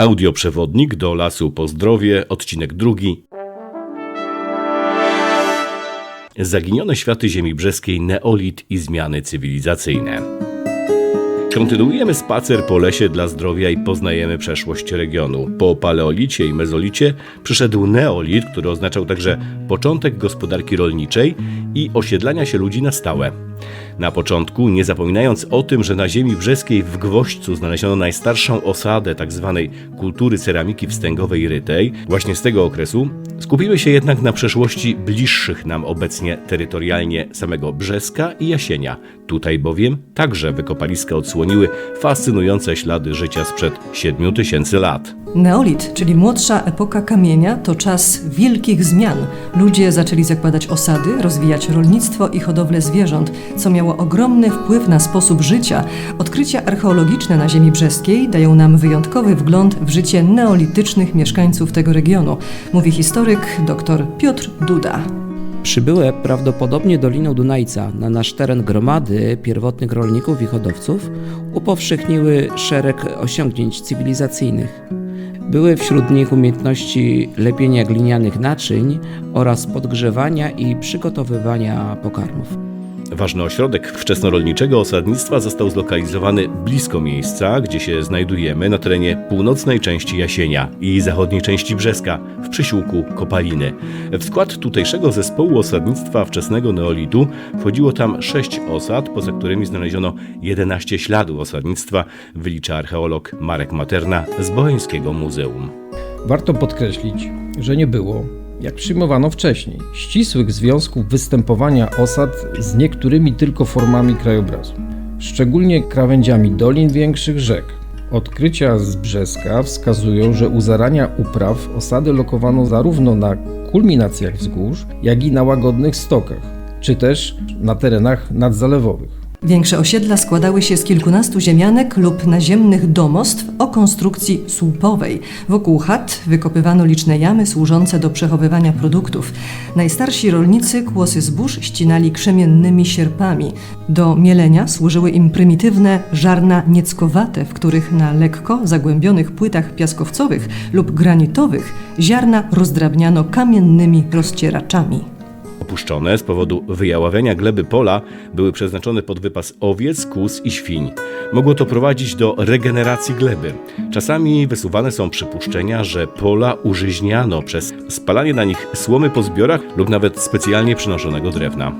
Audioprzewodnik do lasu Pozdrowie, odcinek drugi. Zaginione światy ziemi brzeskiej, neolit i zmiany cywilizacyjne. Kontynuujemy spacer po lesie dla zdrowia i poznajemy przeszłość regionu. Po paleolicie i mezolicie przyszedł neolit, który oznaczał także początek gospodarki rolniczej i osiedlania się ludzi na stałe. Na początku, nie zapominając o tym, że na ziemi brzeskiej w Gwoźdźcu znaleziono najstarszą osadę tzw. kultury ceramiki wstęgowej rytej, właśnie z tego okresu, skupimy się jednak na przeszłości bliższych nam obecnie terytorialnie samego Brzeska i Jasienia. Tutaj bowiem także wykopaliska odsłoniły fascynujące ślady życia sprzed 7000 lat. Neolit, czyli młodsza epoka kamienia, to czas wielkich zmian. Ludzie zaczęli zakładać osady, rozwijać rolnictwo i hodowlę zwierząt, co miało ogromny wpływ na sposób życia. Odkrycia archeologiczne na ziemi brzeskiej dają nam wyjątkowy wgląd w życie neolitycznych mieszkańców tego regionu, mówi historyk dr Piotr Duda. Przybyłe prawdopodobnie Doliną Dunajca na nasz teren gromady pierwotnych rolników i hodowców upowszechniły szereg osiągnięć cywilizacyjnych. Były wśród nich umiejętności lepienia glinianych naczyń oraz podgrzewania i przygotowywania pokarmów. Ważny ośrodek wczesnorolniczego osadnictwa został zlokalizowany blisko miejsca, gdzie się znajdujemy na terenie północnej części Jasienia i zachodniej części Brzeska, w przysiłku Kopaliny. W skład tutejszego zespołu osadnictwa wczesnego neolitu wchodziło tam sześć osad, poza którymi znaleziono 11 śladów osadnictwa, wylicza archeolog Marek Materna z Boheńskiego Muzeum. Warto podkreślić, że nie było, jak przyjmowano wcześniej, ścisłych związków występowania osad z niektórymi tylko formami krajobrazu, szczególnie krawędziami dolin większych rzek. Odkrycia z Brzeska wskazują, że u zarania upraw osady lokowano zarówno na kulminacjach wzgórz, jak i na łagodnych stokach, czy też na terenach nadzalewowych. Większe osiedla składały się z kilkunastu ziemianek lub naziemnych domostw o konstrukcji słupowej. Wokół chat wykopywano liczne jamy służące do przechowywania produktów. Najstarsi rolnicy kłosy zbóż ścinali krzemiennymi sierpami. Do mielenia służyły im prymitywne żarna nieckowate, w których na lekko zagłębionych płytach piaskowcowych lub granitowych ziarna rozdrabniano kamiennymi rozcieraczami. Opuszczone z powodu wyjaławiania gleby pola były przeznaczone pod wypas owiec, kóz i świń. Mogło to prowadzić do regeneracji gleby. Czasami wysuwane są przypuszczenia, że pola użyźniano przez spalanie na nich słomy po zbiorach lub nawet specjalnie przynoszonego drewna.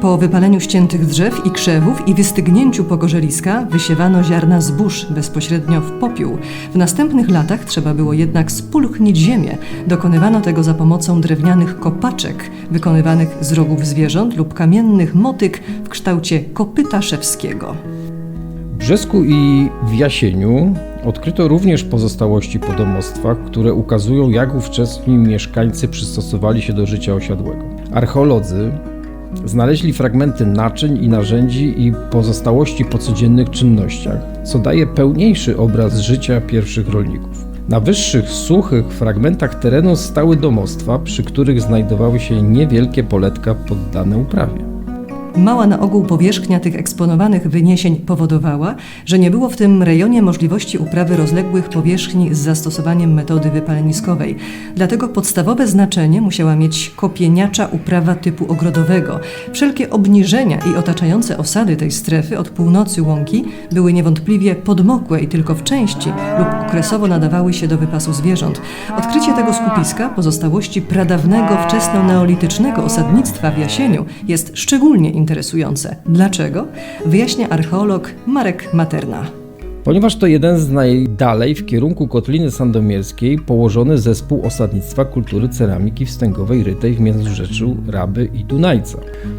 Po wypaleniu ściętych drzew i krzewów i wystygnięciu pogorzeliska wysiewano ziarna zbóż bezpośrednio w popiół. W następnych latach trzeba było jednak spulchnić ziemię. Dokonywano tego za pomocą drewnianych kopaczek wykonywanych z rogów zwierząt lub kamiennych motyk w kształcie kopyta szewskiego. W Brzesku i w Jasieniu odkryto również pozostałości po domostwach, które ukazują, jak ówczesni mieszkańcy przystosowali się do życia osiadłego. Archeolodzy znaleźli fragmenty naczyń i narzędzi i pozostałości po codziennych czynnościach, co daje pełniejszy obraz życia pierwszych rolników. Na wyższych, suchych fragmentach terenu stały domostwa, przy których znajdowały się niewielkie poletka poddane uprawie. Mała na ogół powierzchnia tych eksponowanych wyniesień powodowała, że nie było w tym rejonie możliwości uprawy rozległych powierzchni z zastosowaniem metody wypaleniskowej. Dlatego podstawowe znaczenie musiała mieć kopieniacza uprawa typu ogrodowego. Wszelkie obniżenia i otaczające osady tej strefy od północy łąki były niewątpliwie podmokłe i tylko w części lub okresowo nadawały się do wypasu zwierząt. Odkrycie tego skupiska, pozostałości pradawnego wczesno-neolitycznego osadnictwa w Jasieniu jest szczególnie interesujące. Dlaczego? Wyjaśnia archeolog Marek Materna. Ponieważ to jeden z najdalej w kierunku Kotliny Sandomierskiej położony zespół osadnictwa kultury ceramiki wstęgowej rytej w Międzyrzeczu Raby i Dunajca.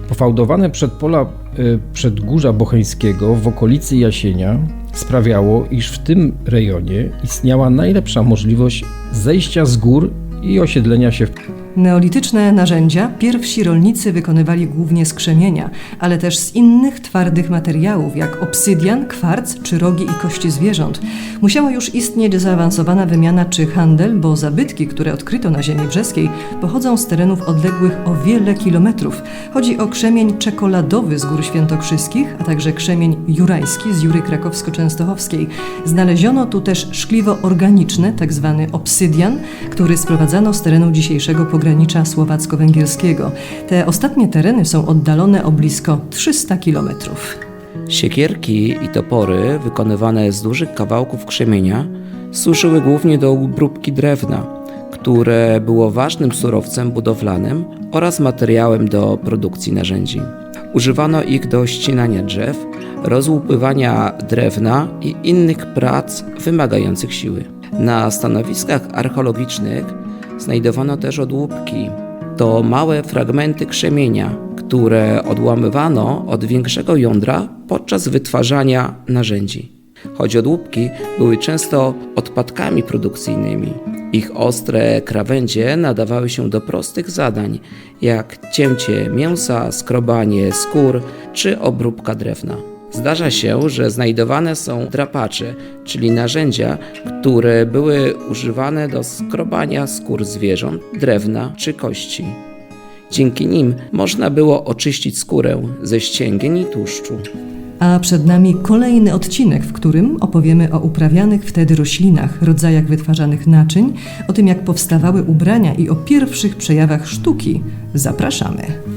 Pofałdowane przedpola y, przedgórza Bocheńskiego w okolicy Jasienia sprawiało, iż w tym rejonie istniała najlepsza możliwość zejścia z gór i osiedlenia się w Neolityczne narzędzia pierwsi rolnicy wykonywali głównie z krzemienia, ale też z innych twardych materiałów, jak obsydian, kwarc czy rogi i kości zwierząt. Musiała już istnieć zaawansowana wymiana czy handel, bo zabytki, które odkryto na ziemi brzeskiej, pochodzą z terenów odległych o wiele kilometrów. Chodzi o krzemień czekoladowy z Gór Świętokrzyskich, a także krzemień jurajski z Jury Krakowsko-Częstochowskiej. Znaleziono tu też szkliwo organiczne, tzw. obsydian, który sprowadzano z terenu dzisiejszego pogranicza słowacko-węgierskiego. Te ostatnie tereny są oddalone o blisko 300 kilometrów. Siekierki i topory wykonywane z dużych kawałków krzemienia służyły głównie do obróbki drewna, które było ważnym surowcem budowlanym oraz materiałem do produkcji narzędzi. Używano ich do ścinania drzew, rozłupywania drewna i innych prac wymagających siły. Na stanowiskach archeologicznych znajdowano też odłupki. To małe fragmenty krzemienia, które odłamywano od większego jądra podczas wytwarzania narzędzi. Choć odłupki były często odpadkami produkcyjnymi, ich ostre krawędzie nadawały się do prostych zadań, jak cięcie mięsa, skrobanie skór czy obróbka drewna. Zdarza się, że znajdowane są drapacze, czyli narzędzia, które były używane do skrobania skór zwierząt, drewna czy kości. Dzięki nim można było oczyścić skórę ze ścięgien i tłuszczu. A przed nami kolejny odcinek, w którym opowiemy o uprawianych wtedy roślinach, rodzajach wytwarzanych naczyń, o tym jak powstawały ubrania i o pierwszych przejawach sztuki. Zapraszamy.